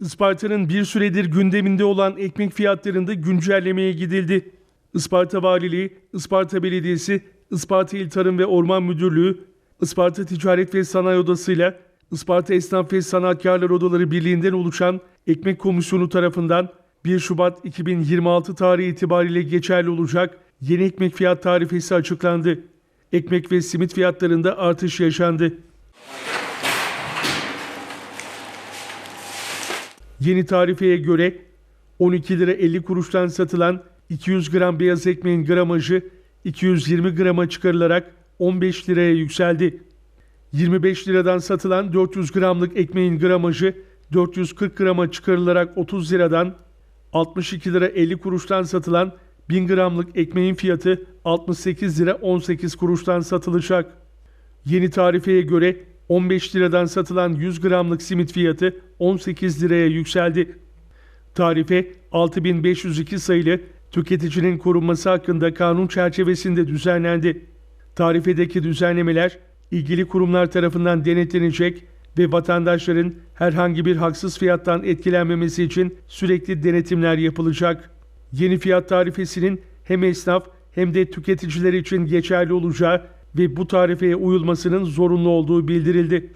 Isparta'nın bir süredir gündeminde olan ekmek fiyatlarında güncellemeye gidildi. Isparta Valiliği, Isparta Belediyesi, Isparta İl Tarım ve Orman Müdürlüğü, Isparta Ticaret ve Sanayi Odası ile Isparta Esnaf ve Sanatkarlar Odaları Birliği'nden oluşan Ekmek Komisyonu tarafından 1 Şubat 2026 tarihi itibariyle geçerli olacak yeni ekmek fiyat tarifesi açıklandı. Ekmek ve simit fiyatlarında artış yaşandı. Yeni tarifeye göre 12 lira 50 kuruştan satılan 200 gram beyaz ekmeğin gramajı 220 grama çıkarılarak 15 liraya yükseldi. 25 liradan satılan 400 gramlık ekmeğin gramajı 440 grama çıkarılarak 30 liradan 62 lira 50 kuruştan satılan 1000 gramlık ekmeğin fiyatı 68 lira 18 kuruştan satılacak. Yeni tarifeye göre 15 liradan satılan 100 gramlık simit fiyatı 18 liraya yükseldi. Tarife 6502 sayılı tüketicinin korunması hakkında kanun çerçevesinde düzenlendi. Tarifedeki düzenlemeler ilgili kurumlar tarafından denetlenecek ve vatandaşların herhangi bir haksız fiyattan etkilenmemesi için sürekli denetimler yapılacak. Yeni fiyat tarifesinin hem esnaf hem de tüketiciler için geçerli olacağı ve bu tarifeye uyulmasının zorunlu olduğu bildirildi.